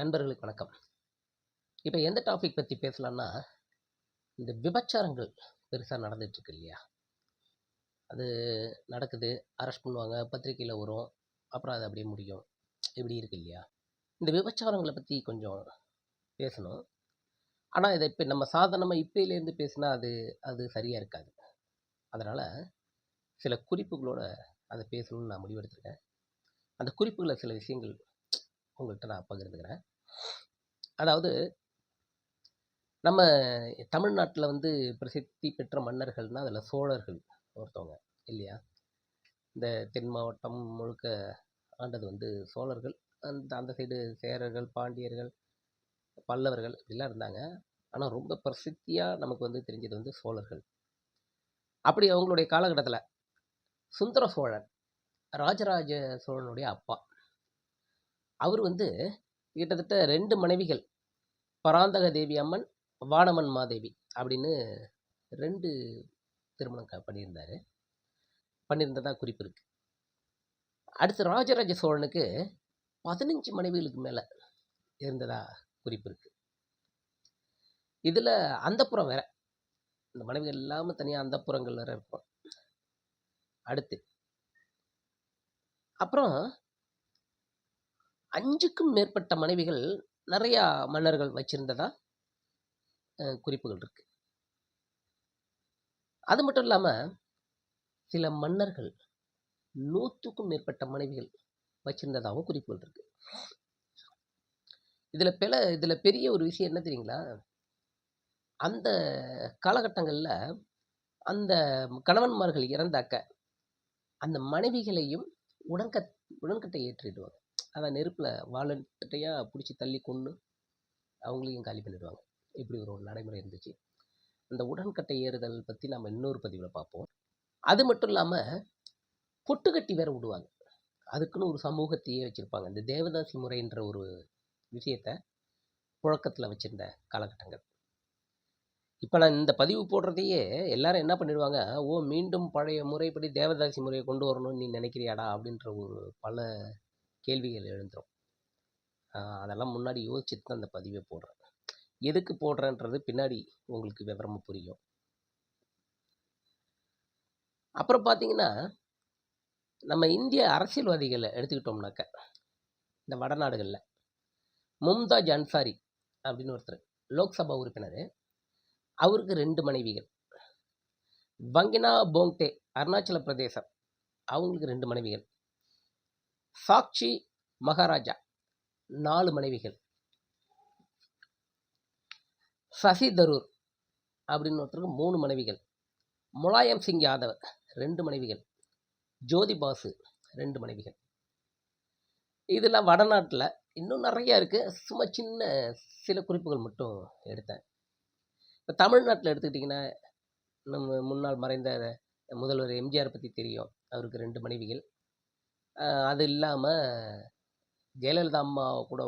நண்பர்களுக்கு வணக்கம். இப்போ எந்த டாபிக் பற்றி பேசலாம்னா இந்த விபச்சாரங்கள் பெருசாக நடந்துகிட்ருக்கு இல்லையா? அது நடக்குது அரெஸ்ட் பண்ணுவாங்க பத்திரிக்கையில் வரும் அப்புறம் அது அப்படியே முடியும். இப்படி இருக்கு இல்லையா? இந்த விபச்சாரங்களை பற்றி கொஞ்சம் பேசணும். ஆனால் இதை இப்போ நம்ம சாதாரணமாக இப்போலேருந்து பேசினா அது அது சரியாக இருக்காது. அதனால் சில குறிப்புகளோட அதை பேசணும்னு நான் முடிவெடுத்திருக்கேன். அந்த குறிப்புகளை சில விஷயங்கள் உங்கள்கிட்ட நான் பகிர்ந்துக்கிறேன். அதாவது நம்ம தமிழ்நாட்டில் வந்து பிரசித்தி பெற்ற மன்னர்கள்னால் அதில் சோழர்கள் ஒருத்தவங்க இல்லையா? இந்த தென் மாவட்டம் முழுக்க ஆண்டது வந்து சோழர்கள் அந்த அந்த சைடு சேரர்கள் பாண்டியர்கள் பல்லவர்கள் இப்படிலாம் இருந்தாங்க. ஆனால் ரொம்ப பிரசித்தியாக நமக்கு வந்து தெரிஞ்சது வந்து சோழர்கள். அப்படி அவங்களுடைய காலகட்டத்தில் சுந்தர சோழன் ராஜராஜ சோழனுடைய அப்பா அவர் வந்து கிட்டத்தட்ட ரெண்டு மனைவிகள். பராந்தக தேவி அம்மன் வானமன் மாதேவி அப்படின்னு ரெண்டு திருமணம் க- பண்ணியிருந்தாரு. பண்ணியிருந்ததா குறிப்பு இருக்கு. அடுத்து ராஜராஜ சோழனுக்கு பதினஞ்சு மனைவிகளுக்கு மேலே இருந்ததா குறிப்பு இருக்கு. இதில் அந்தப்புறம் வேற. இந்த மனைவிகள் இல்லாமல் தனியாக அந்தப்புறங்கள் வேற இருக்கும் அடுத்து. அப்புறம் அஞ்சுக்கும் மேற்பட்ட மனைவிகள் நிறையா மன்னர்கள் வச்சிருந்ததா? அஹ், குறிப்புகள் இருக்கு. அது மட்டும் இல்லாமல் சில மன்னர்கள் நூற்றுக்கும் மேற்பட்ட மனைவிகள் வச்சிருந்ததாகவும் குறிப்புகள் இருக்கு. இதில் பெல இதில் பெரிய ஒரு விஷயம் என்ன தெரியுங்களா? அந்த காலகட்டங்களில் அந்த கணவன்மார்கள் இறந்தாக்க அந்த மனைவிகளையும் உடன்கட் உடன்கட்டை ஏற்றிடுவாங்க. அதான் நெருப்பில் வாழட்டையாக பிடிச்சி தள்ளி கொன்று அவங்களையும் காலி பண்ணிடுவாங்க. இப்படி ஒரு நடைமுறை இருந்துச்சு. அந்த உடன்கட்டை ஏறுதல் பற்றி நம்ம இன்னொரு பதிவில் பார்ப்போம். அது மட்டும் இல்லாமல் பொட்டு கட்டி வேற விடுவாங்க அதுக்குன்னு ஒரு சமூகத்தையே வச்சுருப்பாங்க. இந்த தேவதாசி முறைன்ற ஒரு விஷயத்த புழக்கத்தில் வச்சுருந்த காலகட்டங்கள். இப்போ நான் இந்த பதிவு போடுறதையே எல்லாரும் என்ன பண்ணிடுவாங்க? ஓ மீண்டும் பழைய முறைப்படி தேவதாசி முறையை கொண்டு வரணும்னு நீ நினைக்கிறியாடா? அப்படின்ற ஒரு பல கேள்விகள் எழுந்துரும். அதெல்லாம் முன்னாடி யோசிச்சுட்டு தான் அந்த பதிவை போடுறேன். எதுக்கு போடுறேன்றது பின்னாடி உங்களுக்கு விவரமாக புரியும். அப்புறம் பார்த்தீங்கன்னா நம்ம இந்திய அரசியல்வாதிகளை எடுத்துக்கிட்டோம்னாக்க இந்த வடநாடுகளில் மும்தாஜ் அன்சாரி அப்படின்னு ஒருத்தர் லோக்சபா உறுப்பினர் அவருக்கு ரெண்டு மனைவிகள். வங்கினா போங்டே அருணாச்சல பிரதேசம் அவங்களுக்கு ரெண்டு மனைவிகள். சாக்ஷி மகாராஜா. நாலு மனைவிகள். சசி தரூர் அப்படின்னு ஒருத்தருக்கு மூணு மனைவிகள். முலாயம் சிங் யாதவ் ரெண்டு மனைவிகள். ஜோதி பாசு ரெண்டு மனைவிகள். இதில் வடநாட்டில் இன்னும் நிறையா இருக்குது சும்மா சின்ன சில குறிப்புகள் மட்டும் எடுத்தேன். இப்போ தமிழ்நாட்டில் எடுத்துக்கிட்டிங்கன்னா நம்ம முன்னாள் மறைந்த முதல்வர் எம்ஜிஆர் பற்றி தெரியும். அவருக்கு ரெண்டு மனைவிகள். அது இல்லாமல் ஜெயலலிதா அம்மா கூட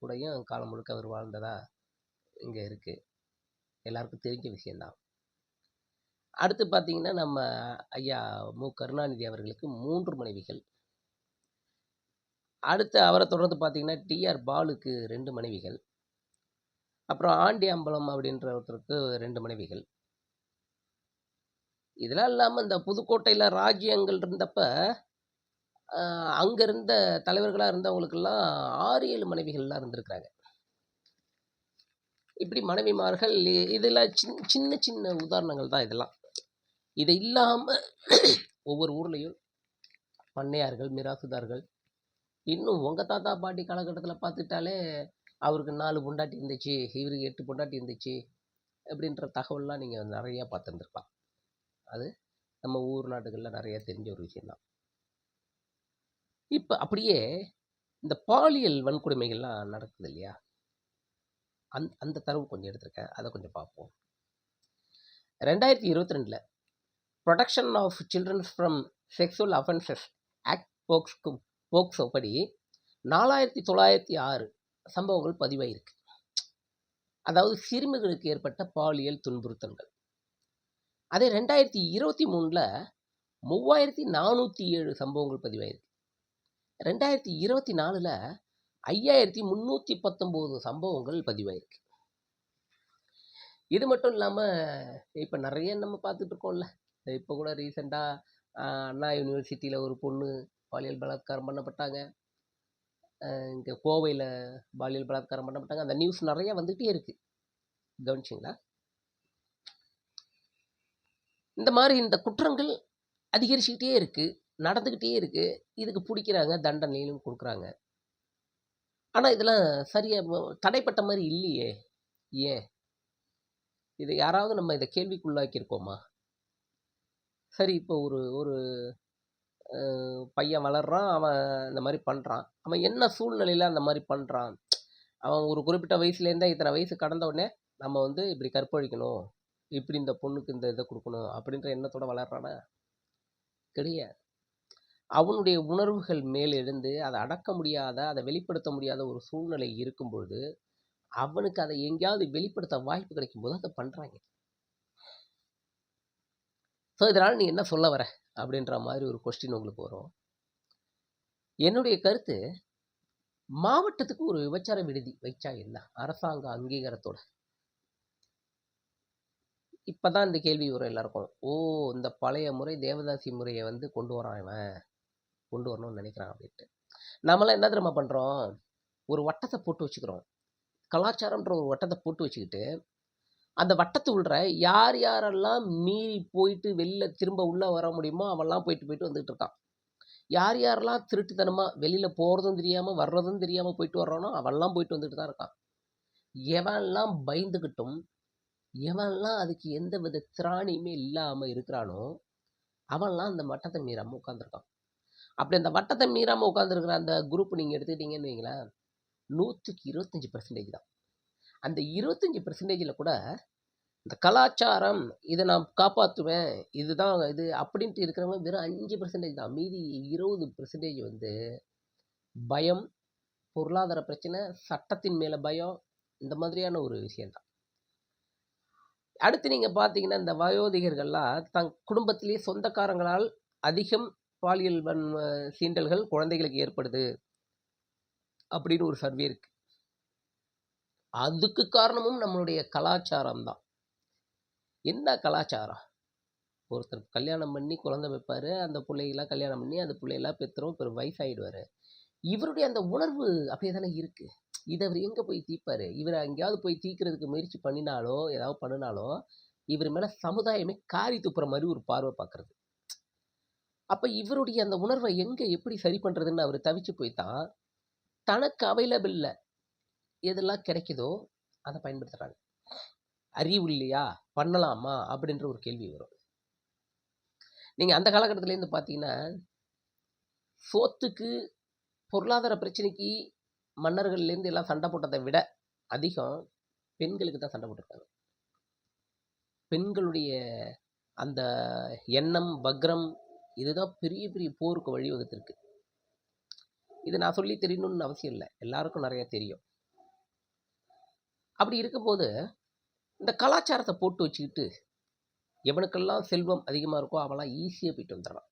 கூடயும் காலம் முழுக்க அவர் வாழ்ந்ததாக இங்கே இருக்குது எல்லாருக்கும் தெரிஞ்ச விஷயந்தான். அடுத்து பார்த்தீங்கன்னா நம்ம ஐயா மு. கருணாநிதி அவர்களுக்கு மூன்று மனைவிகள். அடுத்து அவரை தொடர்ந்து பார்த்தீங்கன்னா டிஆர் பாலுக்கு ரெண்டு மனைவிகள். அப்புறம் ஆண்டி அம்பலம் அப்படின்ற ஒருத்தருக்கு ரெண்டு மனைவிகள். இதெல்லாம் இல்லாமல் இந்த புதுக்கோட்டையில் ராஜ்யங்கள் இருந்தப்போ அங்கே இருந்த தலைவர்களாக இருந்தவங்களுக்கெல்லாம் ஆறு ஏழு மனைவிகள்லாம் இருந்திருக்கிறாங்க. இப்படி மனைவிமார்கள் இதெல்லாம் சின் சின்ன சின்ன உதாரணங்கள் தான் இதெல்லாம். இது இல்லாமல் ஒவ்வொரு ஊர்லேயும் பண்ணையார்கள் மிராசுதார்கள் இன்னும் உங்கள் தாத்தா பாட்டி காலகட்டத்தில் பார்த்துட்டாலே அவருக்கு நாலு பொண்டாட்டி இருந்துச்சு இவருக்கு எட்டு பொண்டாட்டி இருந்துச்சு அப்படின்ற தகவல்லாம் நீங்கள் நிறையா பார்த்துருந்துருக்கலாம். அது நம்ம ஊர் நாட்டுகளில் நிறையா தெரிஞ்ச ஒரு விஷயந்தான் இப்போ அப்படியே இந்த பாலியல் வன்கொடுமைகள்லாம் நடக்குது இல்லையா? அந் அந்த தரவு கொஞ்சம் எடுத்திருக்கேன். அதை கொஞ்சம் பார்ப்போம். ரெண்டாயிரத்தி இருபத்தி ரெண்டில் protection of childrens from sexual offences act போக்ஸ்க்கும் POCSO படி நாலாயிரத்தி தொள்ளாயிரத்தி ஆறு சம்பவங்கள் பதிவாயிருக்கு. அதாவது சிறுமிகளுக்கு ஏற்பட்ட பாலியல் துன்புறுத்தல்கள். அதே ரெண்டாயிரத்தி இருபத்தி மூணில் மூவாயிரத்தி நானூற்றி ஏழு சம்பவங்கள் பதிவாயிருக்கு. ரெண்டாயிரத்தி இருபத்தி நாலில் ஐயாயிரத்தி முந்நூற்றி பத்தொம்போது சம்பவங்கள் பதிவாயிருக்கு. இது மட்டும் இல்லாமல் இப்போ நிறைய நம்ம பார்த்துட்ருக்கோம்ல இப்போ கூட ரீசெண்டாக அண்ணா யூனிவர்சிட்டியில் ஒரு பொண்ணு பாலியல் பலாத்காரம் பண்ணப்பட்டாங்க. இங்கே கோவையில் பாலியல் பலாத்காரம் பண்ணப்பட்டாங்க. அந்த நியூஸ் நிறைய வந்துகிட்டே இருக்குது கவனிச்சிங்களா? இந்த மாதிரி இந்த குற்றங்கள் அதிகரிச்சுக்கிட்டே இருக்குது நடந்துக்கிட்டே இருக்கு. இதுக்கு பிடிக்கிறாங்க தண்டனையிலும் கொடுக்குறாங்க. ஆனால் இதெல்லாம் சரியாக தடைப்பட்ட மாதிரி இல்லையே. ஏன்? இதை யாராவது நம்ம இதை கேள்விக்குள்ளாக்கியிருக்கோமா? சரி இப்போ ஒரு ஒரு பையன் வளர்றான் அவன் இந்த மாதிரி பண்ணுறான் அவன் என்ன சூழ்நிலையில் அந்த மாதிரி பண்ணுறான் அவன் ஒரு குறிப்பிட்ட வயசுலேருந்தே இத்தனை வயசு கடந்த உடனே நம்ம வந்து இப்படி கற்பழிக்கணும். இப்படி இந்த பொண்ணுக்கு இந்த இதை கொடுக்கணும் அப்படின்ற எண்ணத்தோட வளர்றானா? கிடையாது. அவனுடைய உணர்வுகள் மேல் எழுந்து அதை அடக்க முடியாத அதை வெளிப்படுத்த முடியாத ஒரு சூழ்நிலை இருக்கும் பொழுது அவனுக்கு அதை எங்கேயாவது வெளிப்படுத்த வாய்ப்பு கிடைக்கும் போது அதை பண்ணுறாங்க ஸோ இதனால் நீ என்ன சொல்ல வர? அப்படின்ற மாதிரி ஒரு கொஸ்டின் உங்களுக்கு வரும். என்னுடைய கருத்து மாவட்டத்துக்கு ஒரு விபச்சார விடுதி வைச்சா என்ன? அரசாங்க அங்கீகாரத்தோட. இப்போ தான் இந்த கேள்வி வரும் எல்லாருக்கும். ஓ இந்த பழைய முறை தேவதாசி முறையை வந்து கொண்டு வரான் இவன். கொண்டு வரணும்னு நினைக்கிறான் அப்படின்ட்டு. நம்மளாம் என்ன தெரியுமா பண்ணுறோம் ஒரு வட்டத்தை போட்டு வச்சுக்கிறோம். கலாச்சாரம்ன்ற ஒரு வட்டத்தை போட்டு வச்சுக்கிட்டு அந்த வட்டத்து உள்ள யார் யாரெல்லாம் மீறி போயிட்டு வெளில திரும்ப உள்ளே வர முடியுமோ அவெல்லாம் போயிட்டு போயிட்டு வந்துகிட்டு இருக்கான். யார் யாரெல்லாம் திருட்டுத்தனமாக வெளியில் போகிறதும் தெரியாமல் வர்றதும் தெரியாமல் போயிட்டு வர்றானோ அவெல்லாம் போயிட்டு வந்துட்டு தான் இருக்கான். எவன்லாம் பயந்துக்கிட்டும் எவன்லாம் அதுக்கு எந்த வித திராணியுமே இல்லாமல் இருக்கிறானோ அவன்லாம் அந்த மட்டத்தை மீறாமல் உட்காந்துருக்கான் அப்படி அந்த வட்டத்தை மீறாமல் உட்காந்துருக்கிற அந்த குரூப் நீங்கள் எடுத்துக்கிட்டீங்கன்னு வைங்களேன் நூற்றுக்கு இருபத்தஞ்சி பர்சன்டேஜ் தான். அந்த இருபத்தஞ்சி பர்சன்டேஜில் கூட இந்த கலாச்சாரம் இதை நான் காப்பாற்றுவேன் இதுதான் இது அப்படின்ட்டு இருக்கிறவங்க வெறும் அஞ்சு பர்சன்டேஜ் தான். மீதி இருபது பர்சன்டேஜ் வந்து பயம் பொருளாதார பிரச்சனை சட்டத்தின் மேலே பயம் இந்த மாதிரியான ஒரு விஷயந்தான் அடுத்து நீங்கள் பார்த்தீங்கன்னா இந்த வயோதிகர்கள்லாம் தங் குடும்பத்திலேயே சொந்தக்காரங்களால் அதிகம் பாலியல் வன்ம சீண்டல்கள் குழந்தைகளுக்கு ஏற்படுது அப்படின்னு ஒரு சர்வே இருக்கு. அதுக்கு காரணமும் நம்மளுடைய கலாச்சாரம் தான். என்ன கலாச்சாரம்? ஒருத்தர் கல்யாணம் பண்ணி குழந்தை வைப்பார் அந்த பிள்ளைகளாம் கல்யாணம் பண்ணி அந்த பிள்ளைகளாம் பெற்றுரும் பெரும் வயசாகிடுவார் இவருடைய அந்த உணர்வு அப்படியே தானே இருக்குது இதை அவர் எங்கே போய் தீர்ப்பாரு? இவர் எங்கேயாவது போய் தீர்க்கறதுக்கு முயற்சி பண்ணினாலோ ஏதாவது பண்ணினாலோ இவர் மேலே சமுதாயமே காரி துப்புற மாதிரி ஒரு பார்வை பார்க்கறது. அப்போ இவருடைய அந்த உணர்வை எங்கே எப்படி சரி பண்ணுறதுன்னு அவர் தவிச்சு போய் தான் தனக்கு அவைலபிளில் எதெல்லாம் கிடைக்குதோ அதை பயன்படுத்துகிறாங்க அறிவு இல்லையா? பண்ணலாமா? அப்படின்ற ஒரு கேள்வி வரும். நீங்கள் அந்த காலகட்டத்திலேருந்து பார்த்தீங்கன்னா சோத்துக்கு பொருளாதார பிரச்சனைக்கு மன்னர்கள்லேருந்து எல்லாம் சண்டை போட்டதை விட அதிகம் பெண்களுக்கு தான் சண்டை போட்டிருக்காங்க. பெண்களுடைய அந்த எண்ணம் வக்ரம் இதுதான் பெரிய பெரிய போருக்கு வழிவகுத்திருக்கு. இது நான் சொல்லி தெரியணும்னு அவசியம் இல்லை. எல்லாருக்கும் நிறையா தெரியும். அப்படி இருக்கும்போது இந்த கலாச்சாரத்தை போட்டு வச்சுக்கிட்டு எவனுக்கெல்லாம் செல்வம் அதிகமாக இருக்கோ அவெல்லாம் ஈஸியாக போயிட்டு வந்துடுறான்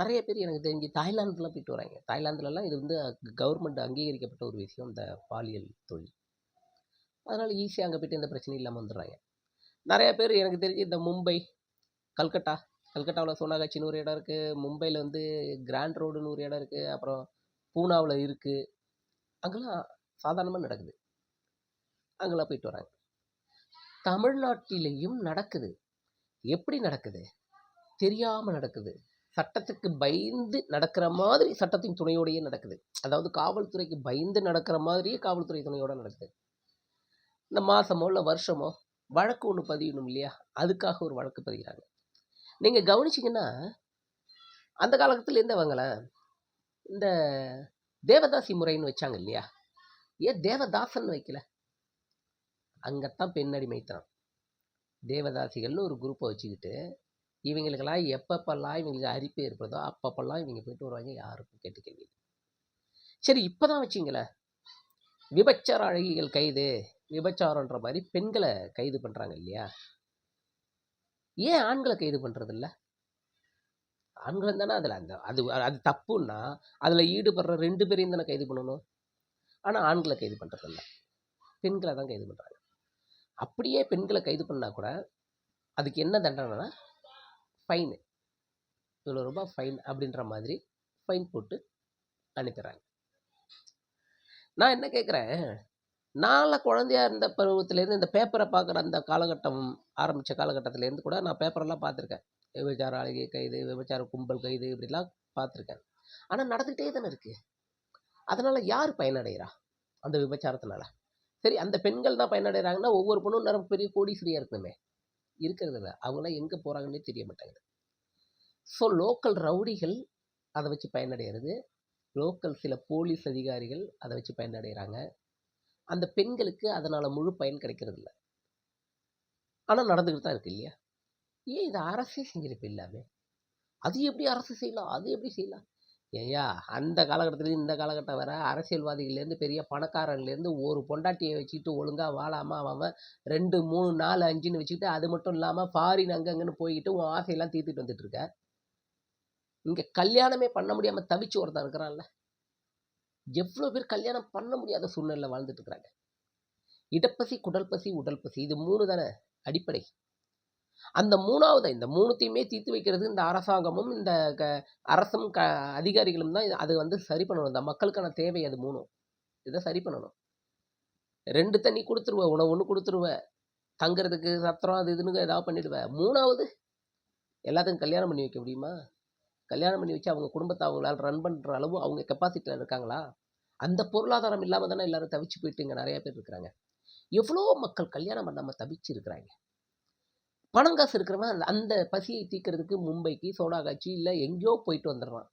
நிறைய பேர் எனக்கு தெரிஞ்சு தாய்லாந்துலாம் போயிட்டு வராங்க. தாய்லாந்துலலாம் இது வந்து கவர்மெண்ட் அங்கீகரிக்கப்பட்ட ஒரு விஷயம் இந்த பாலியல் தொழில். அதனால் ஈஸியாக அங்கே போயிட்டு எந்த பிரச்சனையும் இல்லாமல் வந்துடுறாங்க. நிறைய பேர் எனக்கு தெரிஞ்சு இந்த மும்பை கல்கட்டா கல்கட்டாவில் சோனாகாச்சின்னு ஒரு இடம் இருக்குது மும்பையில் வந்து கிராண்ட் ரோடுன்னு ஒரு இடம் இருக்குது அப்புறம் பூனாவில் இருக்குது அங்கெல்லாம் சாதாரணமாக நடக்குது. அங்கெல்லாம் போயிட்டு வராங்க. தமிழ்நாட்டிலையும் நடக்குது. எப்படி நடக்குது? தெரியாமல் நடக்குது. சட்டத்துக்கு பயந்து நடக்கிற மாதிரி சட்டத்தின் துணையோடையே நடக்குது. அதாவது காவல்துறைக்கு பயந்து நடக்கிற மாதிரியே காவல்துறை துணையோட நடக்குது. இந்த மாதமோ இல்லை வருஷமோ வழக்கு ஒன்று பதியணும் இல்லையா? அதுக்காக ஒரு வழக்கு பதிகிறாங்க. நீங்கள் கவனிச்சிங்கன்னா அந்த காலகட்டத்தில் அவங்கள இந்த தேவதாசி முறைன்னு வச்சாங்க இல்லையா? ஏன் தேவதாசன் வைக்கல? அங்கத்தான் பெண்ணடிமைத்தனம் தேவதாசிகள்னு ஒரு குரூப்பை வச்சுக்கிட்டு இவங்களுக்கெல்லாம் எப்பப்பெல்லாம் இவங்களுக்கு அரிப்பு ஏற்படுதோ அப்பப்பெல்லாம் இவங்க போயிட்டு வருவாங்க யாருக்கும் கேட்டு கேள்வி இப்போ தான் இப்போதான் வச்சிங்களேன். விபச்சார அழகிகள் கைது விபச்சாரன்ற மாதிரி பெண்களை கைது பண்ணுறாங்க இல்லையா? ஏன் ஆண்களை கைது பண்ணுறதில்ல ஆண்களும் தானே அதில் அந்த அது அது தப்புன்னா அதில் ஈடுபடுற ரெண்டு பேரையும் தானே கைது பண்ணணும். ஆனால் ஆண்களை கைது பண்ணுறதில்ல பெண்களை தான் கைது பண்ணுறாங்க அப்படியே பெண்களை கைது பண்ணால் கூட அதுக்கு என்ன தண்டனைனா ஃபைனு இவ்வளோ ரூபாய் ஃபைன் அப்படின்ற மாதிரி ஃபைன் போட்டு அனுப்பிடுறாங்க. நான் என்ன கேட்குறேன்? நான்லாம் குழந்தையா இருந்த பருவத்திலேருந்து இந்த பேப்பரை பார்க்குற அந்த காலகட்டம் ஆரம்பித்த காலகட்டத்திலேருந்து கூட நான் பேப்பரெல்லாம் பார்த்துருக்கேன். விபச்சார அழகிய கைது விபச்சார கும்பல் கைது இப்படிலாம் பார்த்துருக்கேன். ஆனால் நடந்துகிட்டே தானே இருக்குது அதனால் யார் பயனடைகிறா அந்த விபச்சாரத்தினால? சரி அந்த பெண்கள் தான் பயனடைகிறாங்கன்னா ஒவ்வொரு பொண்ணும் நிறைய பெரிய கோடீஸ்வரியாக இருக்கணுமே. இருக்கிறது இல்லை. அவங்களாம் எங்கே போகிறாங்கன்னே தெரிய மாட்டேங்குது. ஸோ லோக்கல் ரவுடிகள் அதை வச்சு பயனடைகிறது. லோக்கல் சில போலீஸ் அதிகாரிகள் அதை வச்சு பயனடைகிறாங்க. அந்த பெண்களுக்கு அதனால் முழு பயன் கிடைக்கிறது இல்லை ஆனால் நடந்துக்கிட்டு தான் இருக்கு இல்லையா? ஏன் இதை அரசே செஞ்சிருப்ப எல்லாமே அது எப்படி அரசு செய்யலாம்? அது எப்படி செய்யலாம்? ஏய்யா அந்த காலகட்டத்துலேருந்து இந்த காலகட்டம் வர அரசியல்வாதிகள்லேருந்து பெரிய பணக்காரன்லேருந்து ஒரு பொண்டாட்டியை வச்சுக்கிட்டு ஒழுங்காக வாழாமல் அவன் ரெண்டு மூணு நாலு அஞ்சுன்னு வச்சுக்கிட்டு அது மட்டும் இல்லாமல் ஃபாரின் அங்கங்கன்னு போய்கிட்டு உன் ஆசையெல்லாம் தீர்த்துட்டு வந்துட்டுருக்க இங்கே கல்யாணமே பண்ண முடியாமல் தவிச்சு ஒருத்தன் இருக்கிறான்ல. எவ்வளோ பேர் கல்யாணம் பண்ண முடியாத சூழ்நிலையில் வாழ்ந்துட்டுருக்குறாங்க. இடப்பசி குடல் பசி உடல் பசி இது மூணு தானே அடிப்படை. அந்த மூணாவது இந்த மூணுத்தையுமே தீர்த்து வைக்கிறது இந்த அரசாங்கமும் இந்த க அரசும் க அதிகாரிகளும் தான் அது வந்து சரி பண்ணணும். இந்த மக்களுக்கான தேவை அது மூணும். இதை சரி பண்ணணும். ரெண்டு தண்ணி கொடுத்துருவ உணவு ஒன்று கொடுத்துருவ தங்குறதுக்கு சத்திரம் அது இதுன்னு ஏதாவது பண்ணிடுவேன் மூணாவது எல்லாத்துக்கும் கல்யாணம் பண்ணி வைக்க முடியுமா? கல்யாணம் பண்ணி வச்சு அவங்க குடும்பத்தை அவங்களால ரன் பண்ணுற அளவு அவங்க கெப்பாசிட்டியில் இருக்காங்களா? அந்த பொருளாதாரம் இல்லாமல் தானே எல்லோரும் தவிச்சு போயிட்டு இங்கே நிறைய பேர் இருக்கிறாங்க. எவ்வளோ மக்கள் கல்யாணம் பண்ணாமல் தவிச்சு இருக்கிறாங்க. பணம் காசு இருக்கிறவன் அந்த அந்த பசியை தீர்க்கறதுக்கு மும்பைக்கு சோடா காட்சி இல்லை எங்கேயோ போயிட்டு வந்துடுறான்.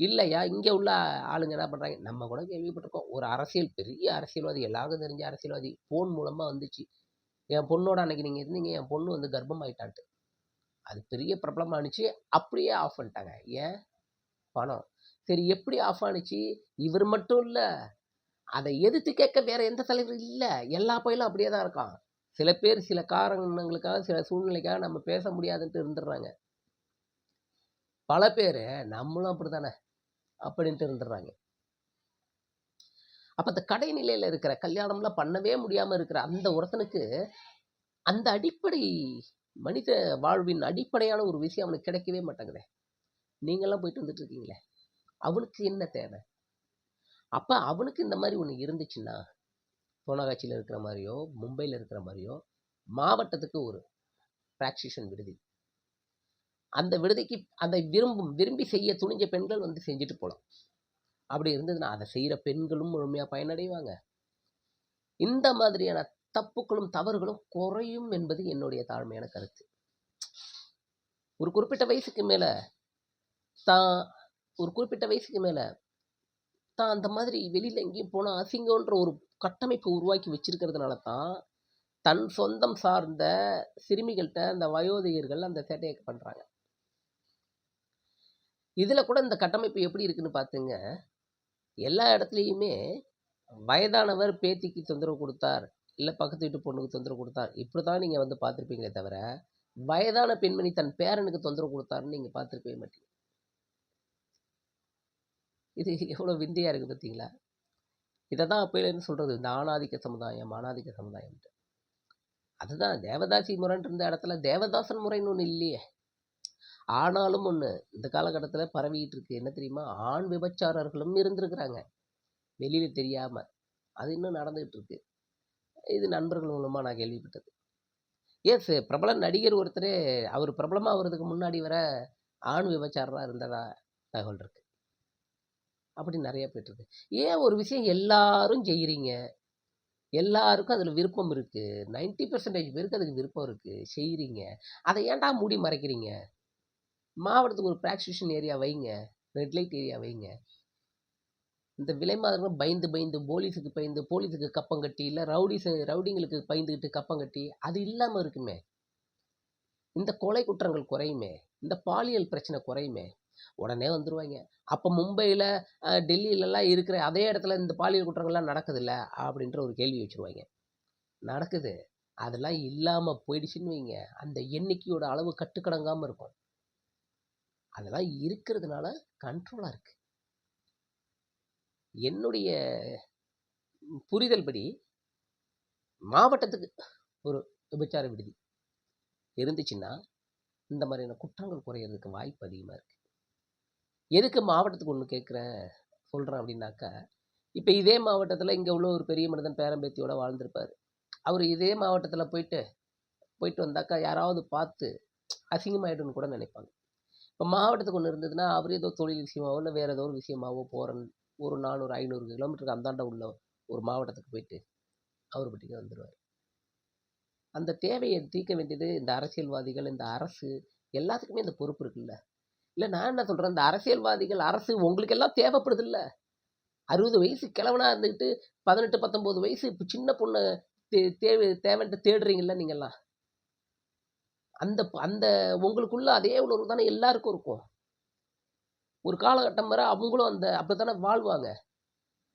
இல்லையா? இங்கே உள்ள ஆளுங்க என்ன பண்ணுறாங்க நம்ம கூட கேள்விப்பட்டிருக்கோம். ஒரு அரசியல் பெரிய அரசியல்வாதி எல்லாருக்கும் தெரிஞ்ச அரசியல்வாதி ஃபோன் மூலமாக வந்துச்சு. என் பொண்ணோட அன்னைக்கு நீங்கள் இருந்தீங்க. என் பொண்ணு வந்து கர்ப்பமாயிட்டான்ட்டு. அது பெரிய பிரபலமாக ஆணுச்சு அப்படியே ஆஃப் பண்ணிட்டாங்க. ஏன்? பணம். சரி எப்படி ஆஃப் ஆணுச்சு இவர் மட்டும் இல்லை. அதை எதிர்த்து கேட்க வேற எந்த தலைவர் இல்லை. எல்லா பயிலும் அப்படியே தான் இருக்கான். சில பேர் சில காரணங்களுக்காக சில சூழ்நிலைக்காக நம்ம பேச முடியாதுன்ட்டு இருந்துடுறாங்க. பல பேர் நம்மளும் அப்படி தானே அப்படின்ட்டு இருந்துடுறாங்க. அப்போ அந்த கடைநிலையில் இருக்கிற கல்யாணம்லாம் பண்ணவே முடியாமல் இருக்கிற அந்த ஒருத்தனுக்கு அந்த அடிப்படை மனித வாழ்வின் அடிப்படையான ஒரு விஷயம் அவனுக்கு கிடைக்கவே மாட்டேங்குதே. நீங்கள்லாம் போயிட்டு வந்துட்டு இருக்கீங்களே அவனுக்கு என்ன தேவை? அப்போ அவனுக்கு இந்த மாதிரி ஒன்று இருந்துச்சுன்னா சோனாகாட்சியில் இருக்கிற மாதிரியோ மும்பையில் இருக்கிற மாதிரியோ மாவட்டத்துக்கு ஒரு பிராக்சிஷன் விடுதி. அந்த விடுதிக்கு அதை விரும்பும் விரும்பி செய்ய துணிஞ்ச பெண்கள் வந்து செஞ்சுட்டு போகலாம் அப்படி இருந்ததுன்னா அதை செய்கிற பெண்களும் முழுமையாக பயனடைவாங்க. இந்த மாதிரியான தப்புகளும் தவறுகளும் குறையும் என்பது என்னுடைய தாழ்மையான கருத்து. ஒரு குறிப்பிட்ட வயசுக்கு மேலே தான் ஒரு குறிப்பிட்ட வயசுக்கு மேலே தான் அந்த மாதிரி வெளியில் எங்கேயும் போனால் அசிங்கன்ற ஒரு கட்டமைப்பு உருவாக்கி வச்சிருக்கிறதுனால தான் தன் சொந்தம் சார்ந்த சிறுமிகள்கிட்ட அந்த வயோதிகர்கள் அந்த சேட்டையை பண்ணுறாங்க இதில் கூட இந்த கட்டமைப்பு எப்படி இருக்குன்னு பார்த்துங்க எல்லா இடத்துலையுமே வயதானவர் பேத்திக்கு தொந்தரவு கொடுத்தார். இல்லை பக்கத்து வீட்டு பொண்ணுக்கு தொந்தரவு கொடுத்தார் இப்படி தான் நீங்கள் வந்து பார்த்துருப்பீங்களே தவிர வயதான பெண்மணி தன் பேரனுக்கு தொந்தரவு கொடுத்தாருன்னு நீங்கள் பார்த்துருக்கவே மாட்டீங்க. இது எவ்வளோ விந்தையாக இருக்குது பார்த்தீங்களா? இதை தான் அப்போலேருந்து சொல்கிறது இந்த ஆணாதிக்க சமுதாயம் ஆணாதிக்க சமுதாயம்ட்டு அதுதான் தேவதாசி முறைன்னு இருந்த இடத்துல தேவதாசன் முறைன்னு ஒன்று இல்லையே. ஆனாலும் ஒன்று இந்த காலகட்டத்தில் பரவிக்கிட்டு இருக்கு. என்ன தெரியுமா? ஆண் விபச்சாரர்களும் இருந்திருக்கிறாங்க. வெளியில் தெரியாமல் அது இன்னும் நடந்துகிட்டு இருக்கு. இது நண்பர்கள் மூலமாக நான் கேள்விப்பட்டது. எஸ் பிரபல நடிகர் ஒருத்தர் அவர் பிரபலமாக ஆகிறதுக்கு முன்னாடி வர ஆண் விபச்சாரராக இருந்ததா தகவல் இருக்குது அப்படி நிறைய போயிட்டுருக்கு ஏன் ஒரு விஷயம் எல்லாரும் செய்கிறீங்க எல்லாருக்கும் அதில் விருப்பம் இருக்குது நைன்டி பர்சன்டேஜ் பேருக்கு அதுக்கு விருப்பம் இருக்குது செய்கிறீங்க அதை ஏன்டா மூடி மறைக்கிறீங்க? மாவட்டத்துக்கு ஒரு ப்ராக்சிஷன் ஏரியா வைங்க. ரெட் லைட் ஏரியா வைங்க. இந்த விலை மாதிரிலாம் பயந்து பயந்து போலீஸுக்கு பயந்து போலீஸுக்கு கப்பம் கட்டி இல்லை ரவுடிஸ் ரவுடிங்களுக்கு பயந்துக்கிட்டு கப்பம் கட்டி அது இல்லாமல் இருக்குமே. இந்த கொலை குற்றங்கள் குறையுமே. இந்த பாலியல் பிரச்சனை குறையுமே. உடனே வந்துடுவாங்க அப்போ மும்பையில் டெல்லியிலலாம் இருக்கிற அதே இடத்துல இந்த பாலியல் குற்றங்கள்லாம் நடக்குதுல்ல அப்படின்ற ஒரு கேள்வி வச்சுருவாங்க நடக்குது. அதெல்லாம் இல்லாமல் போயிடுச்சுன்னு வைங்க. அந்த எண்ணிக்கையோட அளவு கட்டுக்கடங்காமல் இருக்கும். அதெல்லாம் இருக்கிறதுனால கண்ட்ரோலாக இருக்குது என்னுடைய புரிதல் படி மாவட்டத்துக்கு ஒரு விபச்சார விடுதி இருந்துச்சுன்னா இந்த மாதிரியான குற்றங்கள் குறையிறதுக்கு வாய்ப்பு அதிகமாக இருக்குது எதுக்கு மாவட்டத்துக்கு ஒன்று கேட்குறேன் சொல்கிறேன் அப்படின்னாக்கா இப்போ இதே மாவட்டத்தில் இங்கே உள்ள ஒரு பெரிய மனிதன் பேரம்பேத்தியோட வாழ்ந்திருப்பார். அவர் இதே மாவட்டத்தில் போயிட்டு போயிட்டு வந்தாக்கா யாராவது பார்த்து அசிங்கமாயிடுன்னு கூட நினைப்பாங்க. இப்போ மாவட்டத்துக்கு ஒன்று இருந்ததுன்னா அவர் ஏதோ தொழில் விஷயமாவோ இல்லை வேறு ஏதோ ஒரு விஷயமாவோ போகிறன் ஒரு நானூறு ஐநூறு கிலோமீட்டருக்கு அந்தாண்ட உள்ள ஒரு மாவட்டத்துக்கு போயிட்டு அவர் பட்டிக்கு வந்துடுவார் அந்த தேவையை தீர்க்க வேண்டியது இந்த அரசியல்வாதிகள் இந்த அரசு எல்லாத்துக்குமே இந்த பொறுப்பு இருக்குல்ல. இல்லை நான் என்ன சொல்கிறேன் இந்த அரசியல்வாதிகள் அரசு உங்களுக்கு எல்லாம் தேவைப்படுது இல்லை அறுபது வயசு கிழவனாக இருந்துக்கிட்டு பதினெட்டு பத்தொம்போது வயசு இப்போ சின்ன பொண்ணை தே தேவை தேவைன்ட்டு தேடுறீங்கல்ல நீங்கள்லாம் அந்த அந்த உங்களுக்குள்ள அதே உணர்வு தானே எல்லாருக்கும் இருக்கும். ஒரு காலகட்டம் வரை அவங்களும் அந்த அப்படி தானே வாழ்வாங்க?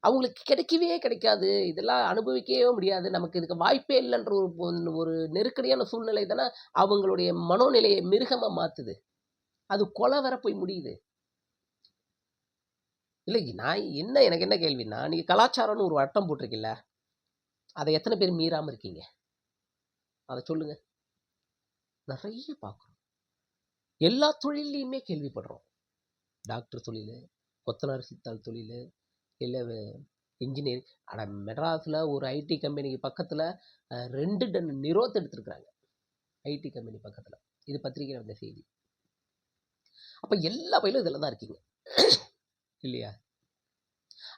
அவங்களுக்கு கிடைக்கவே கிடைக்காது. இதெல்லாம் அனுபவிக்கவே முடியாது. நமக்கு இதுக்கு வாய்ப்பே இல்லைன்ற ஒரு ஒரு நெருக்கடியான சூழ்நிலை தானே அவங்களுடைய மனோநிலையை மிருகமாக மாற்றுது அது கொலை வர போய் முடியுது. இல்லை நான் என்ன எனக்கு என்ன கேள்வின்னா நீங்கள் கலாச்சாரம்னு ஒரு வட்டம் போட்டிருக்கீல்ல? அதை எத்தனை பேர் மீறாமல் இருக்கீங்க? அதை சொல்லுங்கள் நிறைய பார்க்குறோம். எல்லா தொழில்லையுமே கேள்விப்படுறோம். டாக்டர் தொழில் கொத்தனார் சித்தாள் தொழில் இல்லை இன்ஜினியரிங் அட மெட்ராஸில் ஒரு ஐடி கம்பெனிக்கு பக்கத்தில் ரெண்டு டன் நிரோத் எடுத்திருக்கிறாங்க. ஐடி கம்பெனி பக்கத்தில். இது பத்திரிக்கையில் வந்த செய்தி. அப்போ எல்லா பயிலும் இதில் தான் இருக்கீங்க. இல்லையா?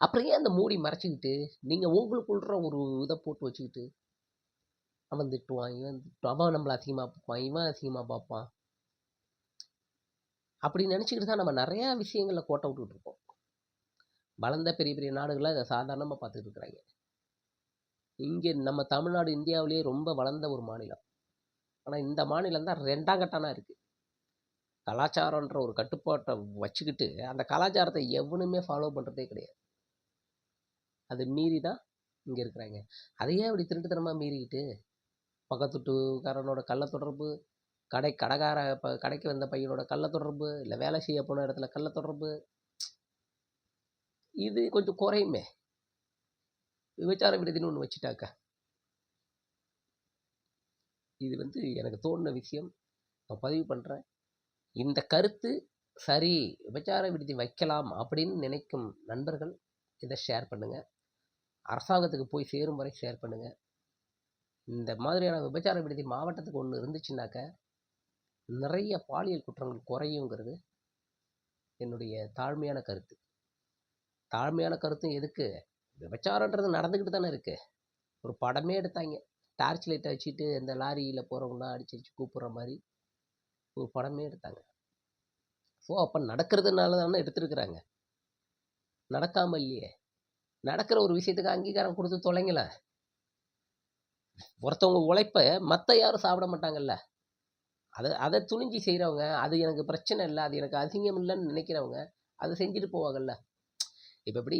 அப்புறம் ஏன் அந்த மூடி மறைச்சிக்கிட்டு நீங்கள் உங்களுக்குள்ற ஒரு இதை போட்டு வச்சுக்கிட்டு அவன் திட்டுவான் இவன் அவன் நம்மளை அசிங்கமாக பார்ப்பான் இவன் அசிங்கமாக பார்ப்பான். அப்படி நினச்சிக்கிட்டு தான் நம்ம நிறையா விஷயங்களில் கோட்டை விட்டுட்ருக்கோம் வளர்ந்த பெரிய பெரிய நாடுகளை இதை சாதாரணமாக பார்த்துட்டு இருக்கிறாங்க. இங்கே நம்ம தமிழ்நாடு இந்தியாவிலேயே ரொம்ப வளர்ந்த ஒரு மாநிலம். ஆனால் இந்த மாநிலம் தான் ரெண்டாம் கட்டானா இருக்குது கலாச்சாரன்ற ஒரு கட்டுப்பாட்டை வச்சுக்கிட்டு அந்த கலாச்சாரத்தை எவனுமே ஃபாலோ பண்ணுறதே கிடையாது. அதை மீறி தான் இங்கே இருக்கிறாங்க. அதையே அப்படி திருட்டுத்தனமாக மீறிக்கிட்டு பக்கத்துட்டுக்காரனோட கள்ள தொடர்பு கடை கடைக்கார ப கடைக்கு வந்த பையனோட கள்ள தொடர்பு இல்லை வேலை செய்ய போன இடத்துல கள்ள தொடர்பு. இது கொஞ்சம் குறையுமே. விபச்சார விடுதின்னு ஒன்று வச்சுட்டாக்கா. இது வந்து எனக்கு தோணுன விஷயம். நான் பதிவு பண்ணுறேன் இந்த கருத்து சரி விபச்சார விடுதி வைக்கலாம் அப்படின்னு நினைக்கும் நண்பர்கள் இதை ஷேர் பண்ணுங்கள் அரசாங்கத்துக்கு போய் சேரும் வரை ஷேர் பண்ணுங்கள் இந்த மாதிரியான விபச்சார விடுதி மாவட்டத்துக்கு ஒன்று இருந்துச்சுன்னாக்க நிறைய பாலியல் குற்றங்கள் குறையுங்கிறது என்னுடைய தாழ்மையான கருத்து. தாழ்மையான கருத்தும் எதுக்கு? விபச்சாரன்றது நடந்துக்கிட்டு தானே இருக்குது ஒரு படமே எடுத்தாங்க. டார்ச் லைட்டை வச்சுட்டு இந்த லாரியில் போகிறவங்களாம் அடிச்சு அடிச்சு கூப்பிட்ற மாதிரி ஒரு படமே எடுத்தாங்க. ஸோ அப்போ நடக்கிறதுனால தானே எடுத்திருக்கிறாங்க. நடக்காமல் இல்லையே. நடக்கிற ஒரு விஷயத்துக்கு அங்கீகாரம் கொடுத்து தொலைங்களேன் ஒருத்தவங்க உழைப்ப மற்ற யாரும் சாப்பிட மாட்டாங்கல்ல. அதை அதை துணிஞ்சு செய்கிறவங்க அது எனக்கு பிரச்சனை இல்லை அது எனக்கு அசிங்கம் இல்லைன்னு நினைக்கிறவங்க அதை செஞ்சுட்டு போவாங்கல்ல. இப்போ எப்படி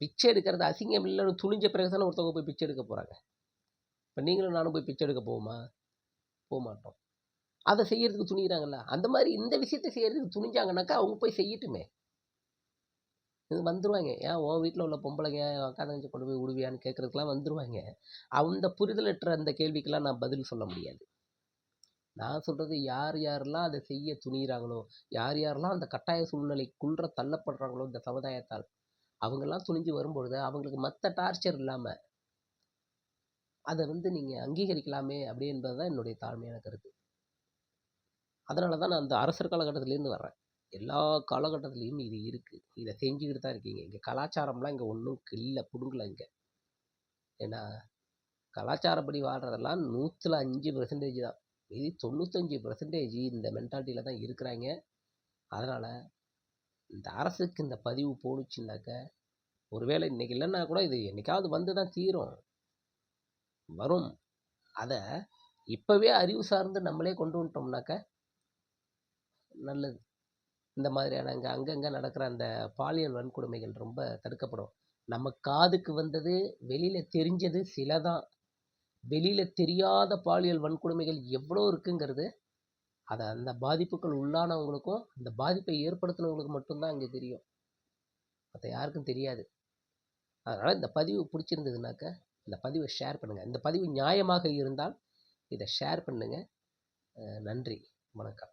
பிச்சை எடுக்கிறது அசிங்கம் இல்லைன்னு துணிஞ்ச பிறகு தானே ஒருத்தவங்க போய் பிச்சை எடுக்க போகிறாங்க இப்போ நீங்களும் நானும் போய் பிச்சை எடுக்க போவோமா? போக மாட்டோம் அதை செய்யறதுக்கு துணிகிறாங்கல்ல அந்த மாதிரி இந்த விஷயத்தை செய்யறதுக்கு துணிஞ்சாங்கனாக்கா அவங்க போய் செய்யட்டுமே. இது வந்துடுவாங்க ஏன் உன் வீட்டில் உள்ள பொம்பளைங்க அக்கா தங்கச்சி கொண்டு போய் விடுவியான்னு கேட்குறதுக்கெலாம் வந்துடுவாங்க அந்த புரிதலற்ற அந்த கேள்விக்கெல்லாம் நான் பதில் சொல்ல முடியாது. நான் சொல்கிறது யார் யாரெல்லாம் அதை செய்ய துணிகிறாங்களோ யார் யாரெல்லாம் அந்த கட்டாய சூழ்நிலைக்குன்ற தள்ளப்படுறாங்களோ இந்த சமுதாயத்தால் அவங்கெல்லாம் துணிஞ்சு வரும்பொழுது அவங்களுக்கு மற்ற டார்ச்சர் இல்லாமல் அதை வந்து நீங்கள் அங்கீகரிக்கலாமே அப்படி என்பது தான் என்னுடைய தாழ்மையான கருத்து. அதனால தான் நான் அந்த அரசர் காலகட்டத்திலேருந்து வர்றேன். எல்லா காலகட்டத்துலேயும் இது இருக்குது இதை செஞ்சுக்கிட்டு தான் இருக்கீங்க. இங்கே கலாச்சாரம்லாம் இங்கே ஒன்றும் இல்லை பிடுங்கலை இங்கே. ஏன்னா கலாச்சாரப்படி வாழ்கிறதெல்லாம் நூற்றில் அஞ்சு பெர்சன்டேஜ் தான். இது தொண்ணூத்தஞ்சு பர்சன்டேஜ் இந்த மென்டாலிட்டியில் தான் இருக்கிறாங்க. அதனால் இந்த அரசுக்கு இந்த பதிவு போணுச்சுனாக்க ஒருவேளை இன்றைக்கி இல்லைன்னா கூட இது என்னைக்காவது வந்து தான் தீரும். வரும். அதை இப்போவே அறிவு சார்ந்து நம்மளே கொண்டு வந்துட்டோம்னாக்க நல்லது. இந்த மாதிரியான அங்கே அங்கங்கே நடக்கிற அந்த பாலியல் வன்கொடுமைகள் ரொம்ப தடுக்கப்படும். நம்ம காதுக்கு வந்தது வெளியில் தெரிஞ்சது சில தான் வெளியில் தெரியாத பாலியல் வன்கொடுமைகள் எவ்வளோ இருக்குங்கிறது அதை அந்த பாதிப்புகள் உள்ளானவங்களுக்கும் அந்த பாதிப்பை ஏற்படுத்தினவங்களுக்கு மட்டும்தான் அங்கே தெரியும். மற்ற யாருக்கும் தெரியாது. அதனால் இந்த பதிவு பிடிச்சிருந்ததுனாக்க இந்த பதிவை ஷேர் பண்ணுங்கள் இந்த பதிவு நியாயமாக இருந்தால் இதை ஷேர் பண்ணுங்கள் நன்றி. வணக்கம்.